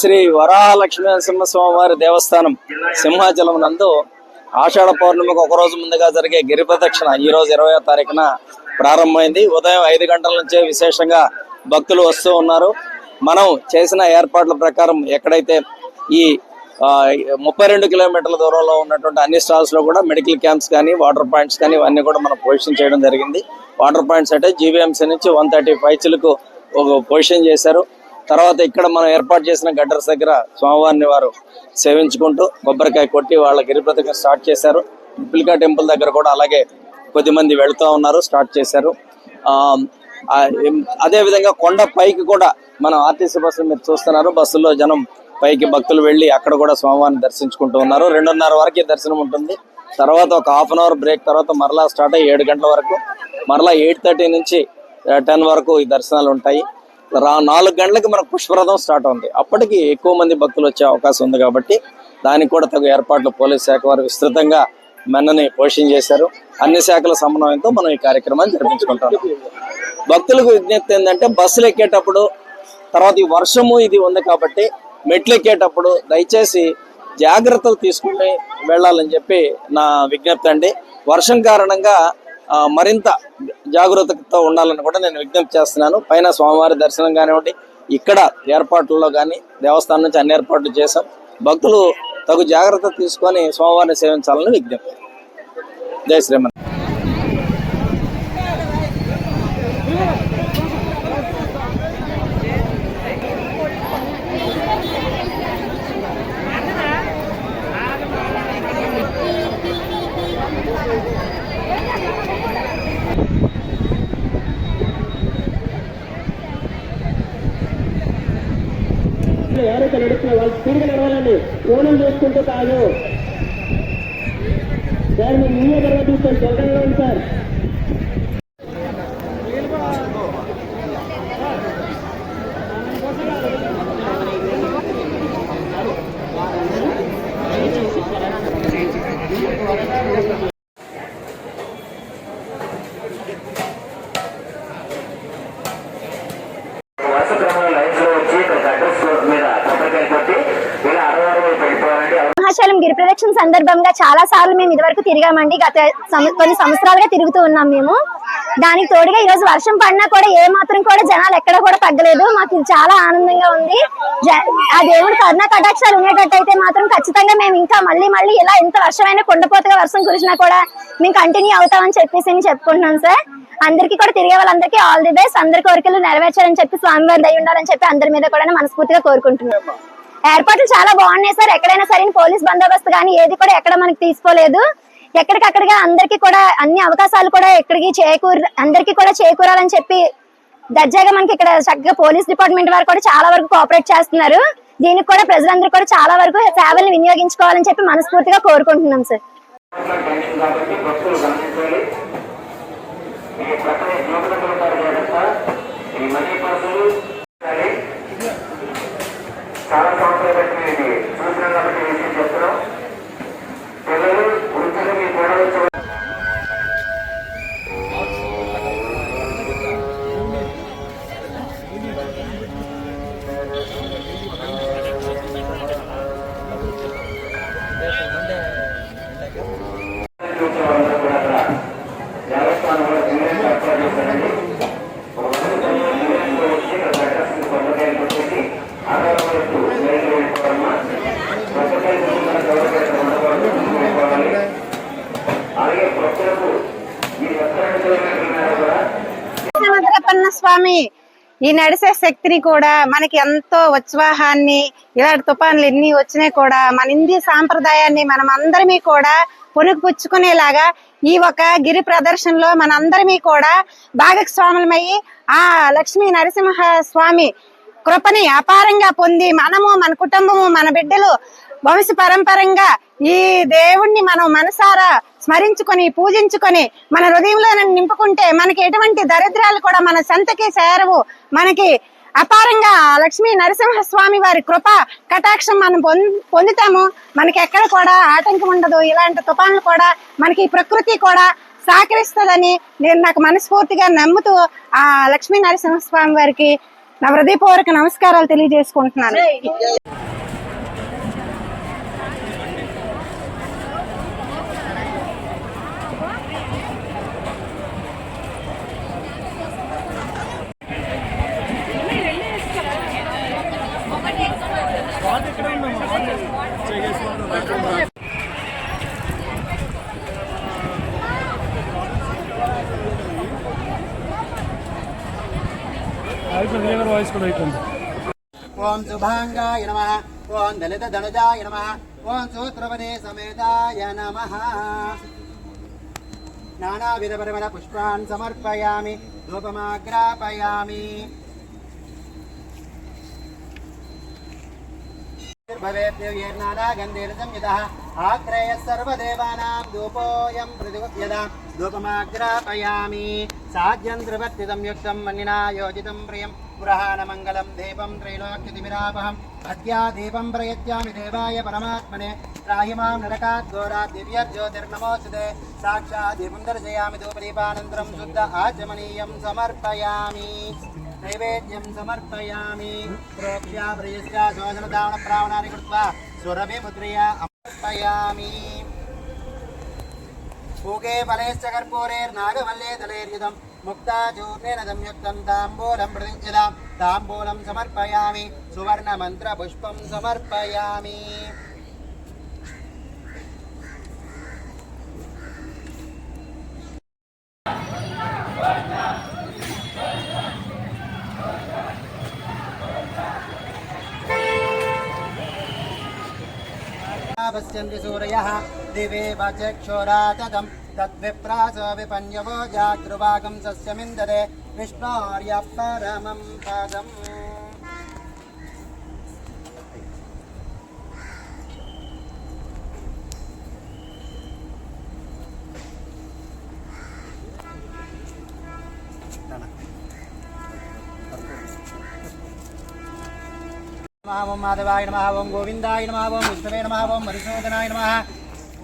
శ్రీ వరాలక్ష్మీ వరాహలక్ష్మీ నరసింహస్వామి వారి దేవస్థానం సింహాచలం నందు ఆషాఢ పౌర్ణమికి ఒక రోజు ముందుగా జరిగే గిరి ప్రదక్షిణ ఈ రోజు ఇరవయో తారీఖున ప్రారంభమైంది. ఉదయం ఐదు గంటల నుంచే విశేషంగా భక్తులు వస్తూ ఉన్నారు. మనం చేసిన ఏర్పాట్ల ప్రకారం ఎక్కడైతే ఈ ముప్పై రెండు కిలోమీటర్ల దూరంలో ఉన్నటువంటి అన్ని స్టాల్స్లో కూడా మెడికల్ క్యాంప్స్ కానీ వాటర్ పాయింట్స్ కానీ ఇవన్నీ కూడా మనం పొజిషన్ చేయడం జరిగింది. వాటర్ పాయింట్స్ అంటే జీవీఎంసీ నుంచి వన్ థర్టీ ఫైవ్ ఫైవ్స్లకు ఒక పొజిషన్ చేశారు తర్వాత ఇక్కడ మనం ఏర్పాటు చేసిన గడ్డర్స్ దగ్గర స్వామివారిని వారు సేవించుకుంటూ కొబ్బరికాయ కొట్టి వాళ్ళ గిరి స్టార్ట్ చేశారు. పిల్కా టెంపుల్ దగ్గర కూడా అలాగే కొద్దిమంది వెళుతూ ఉన్నారు స్టార్ట్ చేశారు. ఆ, అదే విధంగా కొండ పైకి కూడా మనం ఆర్టీసీ బస్సులు మీరు చూస్తున్నారు. బస్సుల్లో జనం పైకి భక్తులు వెళ్ళి అక్కడ కూడా స్వామివారిని దర్శించుకుంటూ ఉన్నారు. రెండున్నర వరకే దర్శనం ఉంటుంది. తర్వాత ఒక హాఫ్ అన్ అవర్ బ్రేక్ తర్వాత మరలా స్టార్ట్ అయ్యి ఏడు గంటల వరకు మరలా ఎయిట్ థర్టీ నుంచి టెన్ వరకు ఈ దర్శనాలు ఉంటాయి. రా నాలుగు గంటలకు మనకు పుష్పరథం స్టార్ట్ అవుతుంది. అప్పటికి ఎక్కువ మంది భక్తులు వచ్చే అవకాశం ఉంది కాబట్టి దానికి కూడా తగు ఏర్పాట్లు పోలీస్ శాఖ వారు విస్తృతంగా మెన్నని పోషణ చేశారు. అన్ని శాఖల సమన్వయంతో మనం ఈ కార్యక్రమాన్ని జరిపించుకుంటాం. భక్తులకు విజ్ఞప్తి ఏంటంటే బస్సులు ఎక్కేటప్పుడు తర్వాత ఈ వర్షము ఇది ఉంది కాబట్టి మెట్లు ఎక్కేటప్పుడు దయచేసి జాగ్రత్తలు తీసుకుని వెళ్ళాలని చెప్పి నా విజ్ఞప్తి అండి. వర్షం కారణంగా మరింత జాగ్రత్తతో ఉండాలని కూడా నేను విజ్ఞప్తి చేస్తున్నాను. పైన స్వామివారి దర్శనం కానివ్వండి ఇక్కడ ఏర్పాట్లలో కానీ దేవస్థానం నుంచి అన్ని ఏర్పాట్లు చేశాం. భక్తులు తగు జాగ్రత్త తీసుకొని స్వామివారిని సేవించాలని విజ్ఞప్తి. జై శ్రీమన్ Chicago. మేము గిరి ప్రదక్షిణ సందర్భంగా చాలా సార్లు మేము ఇదివరకు తిరిగామండి. గత కొన్ని సంవత్సరాలుగా తిరుగుతూ ఉన్నాం మేము. దానికి తోడుగా ఈ రోజు వర్షం పడినా కూడా ఏ మాత్రం కూడా జనాలు ఎక్కడ కూడా తగ్గలేదు మాకు ఇది చాలా ఆనందంగా ఉంది. జ- ఆ దేవుడి కరుణ కటాక్షాలు ఉండేటట్టయితే మాత్రం ఖచ్చితంగా మేము ఇంకా మళ్ళీ మళ్ళీ ఇలా ఎంత వర్షమైనా కొండపోతగా వర్షం కురిసినా కూడా మేము కంటిన్యూ అవుతామని చెప్పేసి నేను చెప్పుకుంటున్నాం సార్. అందరికీ కూడా తిరిగే వాళ్ళందరికీ ఆల్ ది బెస్ట్ అందరి కోరికలు నెరవేర్చాలని చెప్పి స్వామివారి దయ ఉండాలని చెప్పి అందరి మీద కూడా మనస్ఫూర్తిగా కోరుకుంటున్నాం ఏర్పాట్లు చాలా బాగున్నాయి సార్. ఎక్కడైనా సరే పోలీస్ బందోబస్తు కానీ ఏది కూడా ఎక్కడ మనకి తీసుకోలేదు. ఎక్కడికక్కడిగా అందరికీ కూడా అన్ని అవకాశాలు కూడా ఎక్కడికి చేకూర అందరికీ కూడా చేకూరాలని చెప్పి దర్జాగా మనకి ఇక్కడ చక్కగా పోలీస్ డిపార్ట్మెంట్ వారు కూడా చాలా వరకు కోఆపరేట్ చేస్తున్నారు. దీనికి కూడా ప్రజలందరూ కూడా చాలా వరకు సేవల్ని వినియోగించుకోవాలని చెప్పి మనస్ఫూర్తిగా కోరుకుంటున్నాం సార్. ఈ చాలా సంవత్సరాలు ఈ నడిసే శక్తిని కూడా మనకి ఎంతో ఉత్సాహాన్ని ఇలాంటి తుఫాన్లు ఎన్ని వచ్చినా కూడా మన హిందీ సాంప్రదాయాన్ని మనం అందరిమీ కూడా పుణుకుపుచ్చుకునేలాగా ఈ ఒక గిరి ప్రదర్శనలో మనందరమీ కూడా భాగస్వాములమయ్యి ఆ లక్ష్మీ నరసింహ స్వామి కృపని అపారంగా పొంది మనము మన కుటుంబము మన బిడ్డలు వంశ పరంపరంగా ఈ దేవుణ్ణి మనం మనసారా స్మరించుకొని పూజించుకొని మన హృదయంలో నింపుకుంటే మనకి ఎటువంటి దరిద్రాలు కూడా మన సంతకి చేరవు మనకి అపారంగా ఆ లక్ష్మీ నరసింహస్వామి వారి కృప కటాక్షం మనం పొందుతాము. మనకి ఎక్కడ కూడా ఆటంకం ఉండదు. ఇలాంటి తుఫాన్లు కూడా మనకి ప్రకృతి కూడా సహకరిస్తుందని నేను నాకు మనస్ఫూర్తిగా నమ్ముతూ ఆ లక్ష్మీ నరసింహస్వామి వారికి నా హృదయపూర్వక నమస్కారాలు తెలియజేసుకుంటున్నాను. ఓం శుభాంగాయ నమ. ఓం దళిత ధనుజాయ నమ. ఓం సూత్రవదే సమేతాయ నమ. నానావిధ పరిమళ పుష్పాన్ సమర్పయామి. ధూపమాగ్రాపయామి. ఆగ్రేయ సర్వదేవానాం ధూపోయం ప్రతిగుప్యదా ధూపమాగ్రాపయామి. साध्यं त्रिवर्तितं युक्तं मन्निना योजितं प्रियं पुरहानमङ्गलं दीपं त्रैलोक्यतिमिरापहं भक्त्या दीपं प्रयच्छामि देवाय परमात्मने त्राहि मां नरकात् घोरात् दिव्यर्ज्योतिर्नमोऽस्तुते साक्षात् दीपं दर्शयामि धूपदीपानन्तरं शुद्ध आचमनीयं समर्पयामि नैवेद्यं समर्पयामि प्रोक्ष्या प्रियस्या शोधनदावणप्रावणानि कृत्वा सुरभिमुद्रया समर्पयामि மூகே பலேஷ்டகர்பூரேர் நாகமல்லே தலேர்யுதம் முக்தாச்சூர்ணேன சம்யுக்தம் தாம்பூலம் பிரதிஜதாம் தாம்பூலம் சமர்ப்பயாமி சுவர்ண மந்திர புஷ்பம் சமர்ப்பயாமி பச்சந்திரசூரய वचक्षुराततं तद्विप्रासो विपन्यवो जागृवागं सस्यमिन्दते विष्णोर्यः परमं पदम् నమः ఓం మాధవాయ నమः ఓం గోవిందాయ నమः ఓం విష్ణవే నమः ఓం మధుసూదనాయ నమः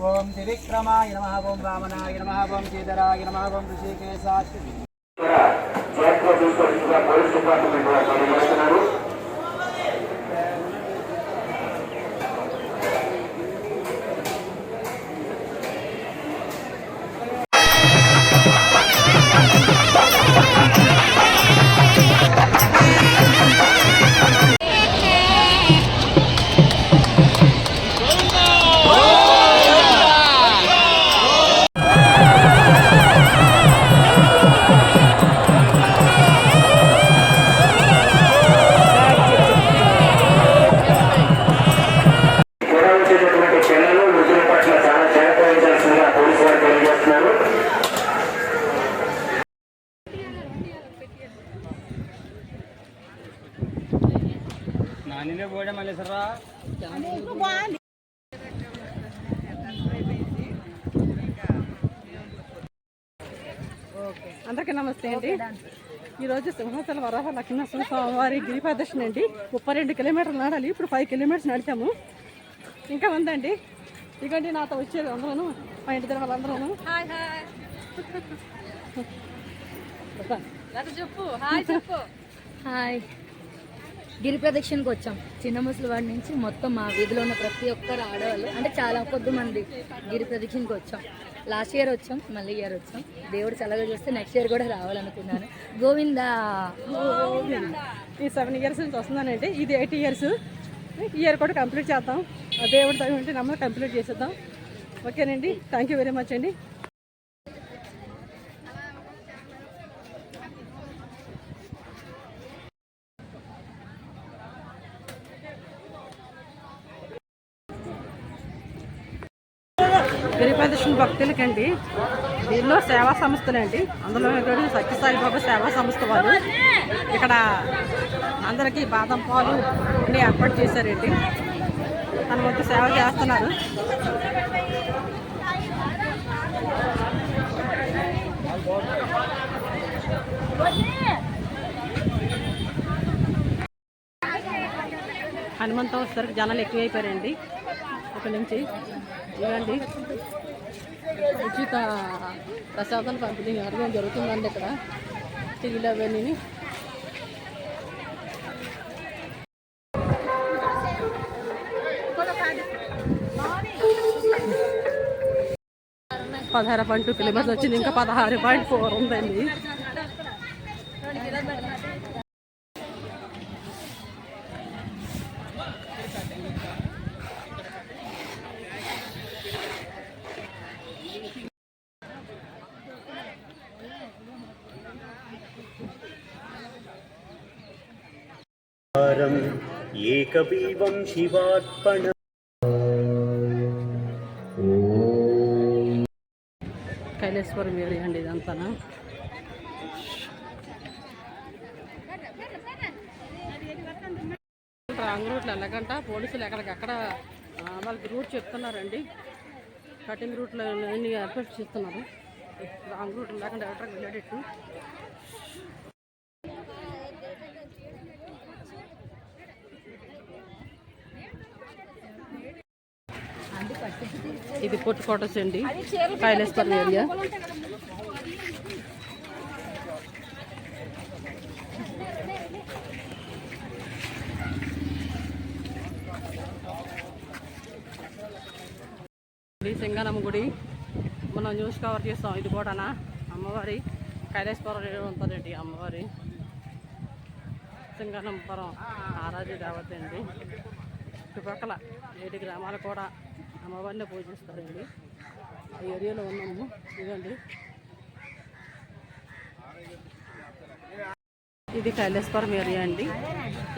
ఓం త్రివిక్రమాయ నమ ఓం వామనాయ నమ ఓం శ్రీధరాయ నమ ఓం ఋషికేశాయ అందరికీ నమస్తే అండి. ఈరోజు సింహాచల వరాహ లక్ష్మీనరసింహ స్వామివారి గిరి ప్రదర్శన అండి. ముప్పై రెండు కిలోమీటర్లు నడాలి. ఇప్పుడు ఫైవ్ కిలోమీటర్స్ నడిచాము. ఇంకా ఉందండి. ఇదిగోండి నాతో వచ్చేది అందరూ మా ఇంటి దగ్గర వాళ్ళందరూ హాయ్. గిరి ప్రదక్షిణకు వచ్చాం. చిన్న ముసలివాడి నుంచి మొత్తం మా వీధిలో ఉన్న ప్రతి ఒక్కరు ఆడవాళ్ళు. అంటే చాలా కొద్ది మంది గిరి ప్రదక్షిణకు వచ్చాం. లాస్ట్ ఇయర్ వచ్చాం మళ్ళీ ఇయర్ వచ్చాం. దేవుడు చల్లగా చూస్తే నెక్స్ట్ ఇయర్ కూడా రావాలనుకున్నాను. గోవిందా. ఈ సెవెన్ ఇయర్స్ నుంచి వస్తుందనంటే ఇది ఎయిట్ ఇయర్స్ ఇయర్ కూడా కంప్లీట్ చేద్దాం. ఆ దేవుడి తగిన ఉంటే నమ్మకం కంప్లీట్ చేసేద్దాం. ఓకేనండి. థ్యాంక్ యూ వెరీ మచ్ అండి. గిరి భక్తులకి భక్తులకండి. దీనిలో సేవా సంస్థలండి అందులో ఒకటి సత్యసాయి బాబా సేవా సంస్థ వాళ్ళు. ఇక్కడ అందరికీ బాదం పాలు అన్ని ఏర్పాటు చేశారండి. తన వద్ద సేవ చేస్తున్నారు. హనుమంతం వచ్చేసరికి జనాలు ఎక్కువైపోయారండి. ఇక్కడ నుంచి ఇవ్వండి kita Rasakan Pak Budi ngarep yang jauh itu mandek lah. Tidak ben ini. పదహారు పాయింట్ టూ కిలోమీటర్స్ వచ్చింది ఇంకా పదహారు పాయింట్ ఫోర్ ఉందండి ఏకబీవం శివార్పణ. కైలేశ్వరం ఏరియా అండి ఇదంతా. రాంగ్ రూట్లు వెళ్ళకంట. పోలీసులు ఎక్కడికక్కడ వాళ్ళకి రూట్ చెప్తున్నారండి. కటింగ్ రూట్లో అన్ని ఏర్పాటు చేస్తున్నారు? రాంగ్ రూట్ లేకుండా ఎక్కడ వెళ్ళేటట్టు ఇది పొట్టుకోటస్ అండి. కైలేశ్వరం ఏరియా. సింగనమ్మ గుడి. మనం న్యూస్ కవర్ చేస్తాం. ఇది కూడానా అమ్మవారి. కైలాసపురం ఉంటుందండి అమ్మవారి. సింగనంపురం ఆరాధ్య దేవత అండి. చుట్టుపక్కల ఏడు గ్రామాలు కూడా అమ్మవారిని పూజిస్తారండి. ఆ ఏరియాలో ఉన్నాము. ఇదండి ఇది కైలాసపురం ఏరియా అండి.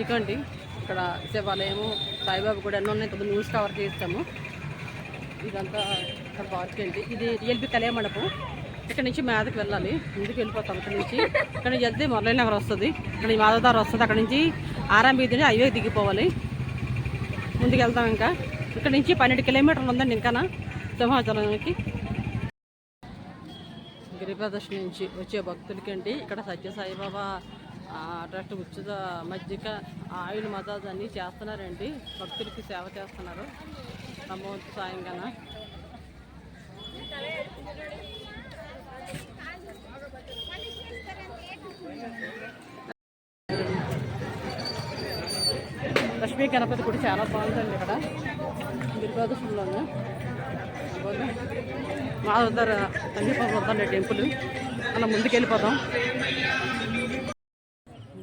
ఇకండి ఇక్కడ శివాలయము సాయిబాబు కూడా ఎన్నో ఉన్నాయి. కొద్దిగా న్యూస్ కవర్ చేస్తాము ఇదంతా ఇక్కడ పార్క్ అండి. ఇది రియల్బి కళ్యాణ మండపం. ఇక్కడ నుంచి మేదకి వెళ్ళాలి. ముందుకు వెళ్ళిపోతాం ఇక్కడ నుంచి. ఇక్కడ నుంచి వెళ్తే మురళీ నగర్ వస్తుంది. ఇక్కడ నుంచి మాధవదారు వస్తుంది. అక్కడ నుంచి ఆరాం బీది అయ్యో హైవే దిగిపోవాలి. ముందుకు వెళ్తాం ఇంకా. ఇక్కడ నుంచి పన్నెండు కిలోమీటర్లు ఉందండి ఇంకానా సింహాచలానికి గిరిప్రదర్శన నుంచి వచ్చే భక్తులకి అండి ఇక్కడ సత్యసాయిబాబా ట్రస్ట్ ఉచిత మజ్జిగ ఆయిల్ మసాజ్ అన్నీ చేస్తున్నారండి. భక్తులకి సేవ చేస్తున్నారు. అమౌంట్ సాయంగా లక్ష్మీ గణపతి గుడి చాలా బాగుందండి ఇక్కడ. గిరి ప్రదర్శనలోనే. మా దగ్గర వద్దండి టెంపుల్. అలా ముందుకు వెళ్ళిపోదాం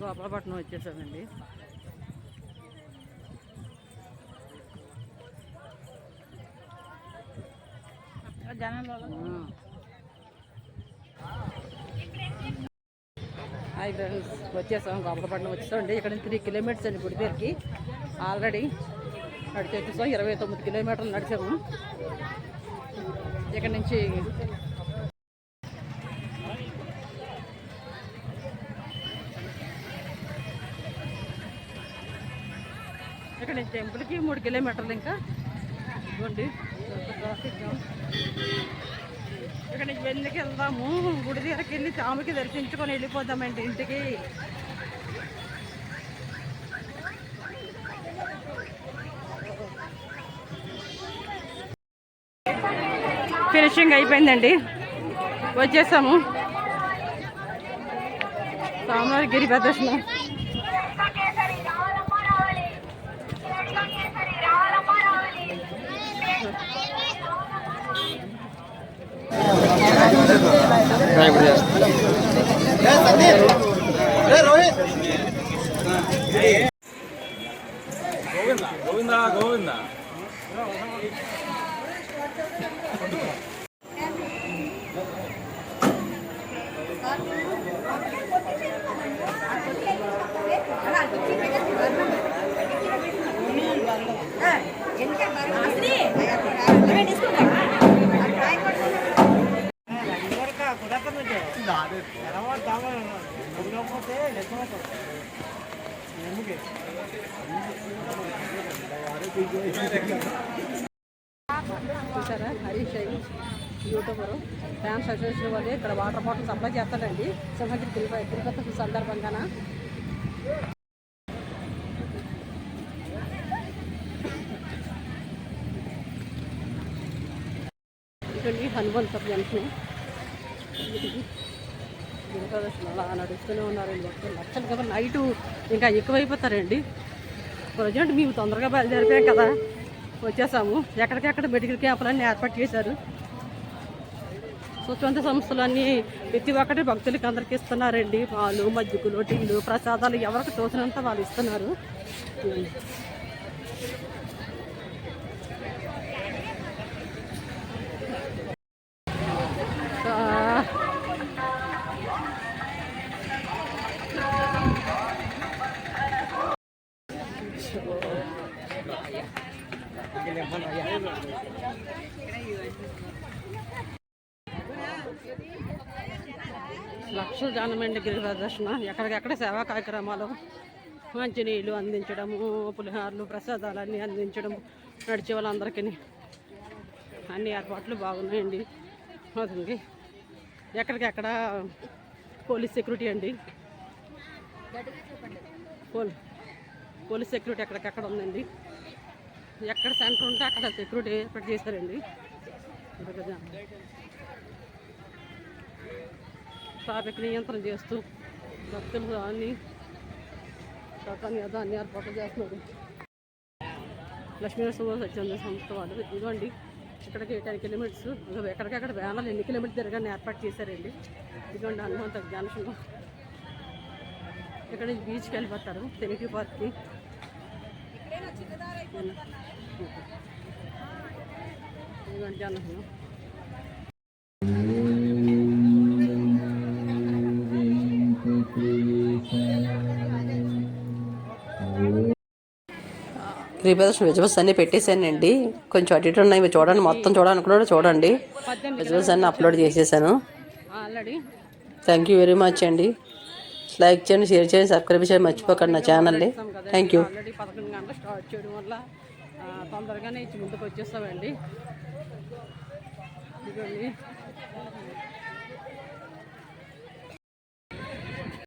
గోపాలపట్నం వచ్చేసామండి. హాయ్ ఫ్రెండ్స్ వచ్చేసాం గోపాలపట్నం వచ్చేసామండి. ఇక్కడ నుంచి త్రీ కిలోమీటర్స్ అండి గుడి పేరుకి ఆల్రెడీ నడిచి వచ్చేసాం. ఇరవై తొమ్మిది కిలోమీటర్లు నడిచాము. ఇక్కడ నుంచి ఇక్కడ నుంచి టెంపుల్కి మూడు కిలోమీటర్లు ఇంకా. ఇవ్వండి ట్రాఫిక్ ఇక్కడ నుంచి వెళ్ళికి వెళ్దాము? గుడి దగ్గరికి వెళ్ళి స్వామికి దర్శించుకొని వెళ్ళిపోదామండి ఇంటికి. ఫినిషింగ్ అయిపోయిందండి. వచ్చేసాము. స్వామివారి గిరి ప్రదర్శన. గోవిందా గోవిందా? చూసారా? హరీష్ అయ్యి యూట్యూబర్. ఫ్యాన్స్ అసోసియేషన్ వాళ్ళు ఇక్కడ వాటర్ బాటిల్ సప్లై చేస్తాడండి సింహగిరి తిరుపతి తిరుపతి సందర్భంగాన. ఇక్కడికి హనుమంత జంక్షన్ ప్రదర్శన అలా నడుస్తూనే ఉన్నారండి. భక్తులు లక్షలు కదా నైటు ఇంకా ఎక్కువైపోతారండి. ప్రజెంట్ మేము తొందరగా బయలుదేరిపోయాం కదా. వచ్చేసాము. ఎక్కడికెక్కడ మెడికల్ క్యాంపులన్నీ ఏర్పాటు చేశారు. స్వచ్ఛంద సంస్థలు అన్నీ ప్రతి ఒక్కటి భక్తులకి అందరికి ఇస్తున్నారండి. పాలు మజ్జిగలు టీలు ప్రసాదాలు ఎవరికి తోచినంత వాళ్ళు ఇస్తున్నారు. జానమండి గిరి ప్రదర్శన ఎక్కడికెక్కడ సేవా కార్యక్రమాలు మంచినీళ్ళు అందించడము పులిహార్లు ప్రసాదాలు అన్నీ అందించడం నడిచే వాళ్ళందరికీ అన్ని ఏర్పాట్లు బాగున్నాయండి. అవుతుంది ఎక్కడికెక్కడ పోలీస్ సెక్యూరిటీ అండి? పోలీస్ సెక్యూరిటీ ఎక్కడికెక్కడ ఉందండి? ఎక్కడ సెంటర్ ఉంటే అక్కడ సెక్యూరిటీ ఏర్పాటు చేశారండి ట్రాఫిక్ నియంత్రణ చేస్తూ భక్తులు అన్ని చట్టాన్ని ఏదో ఏర్పాట్లు చేస్తున్నారు. లక్ష్మీ నరసింహ స్వచ్ఛంద సంస్థ వాళ్ళు ఇదిగోండి ఇక్కడికి టెన్ కిలోమీటర్స్ ఎక్కడికక్కడ వ్యాన్లు ఎన్ని కిలోమీటర్స్ తిరగానే ఏర్పాటు చేశారండి. ఇదిగోండి హనుమంత జంక్షన్ ఇక్కడ నుంచి బీచ్కి వెళ్ళిపోతారు తెనికి పార్క్కి. ఇదిగోండి జంక్షన్ రిపేర్స్ వెజిటబుల్స్ అన్నీ పెట్టేశానండి. కొంచెం అటు ఇటు ఉన్నాయి. మీరు చూడండి. మొత్తం చూడాలనుకున్నాడు చూడండి. వెజిటబుల్స్ అన్నీ అప్లోడ్ చేసేసాను. Already. Thank you very much అండి. లైక్ చేయండి షేర్ చేయండి సబ్స్క్రైబ్ చేయండి. మర్చిపోకండి నా ఛానల్ని థ్యాంక్ యూ స్టార్ట్ చేయడం వల్ల తొందరగానే ఇచ్చి ముందుకు వచ్చేస్తామండి.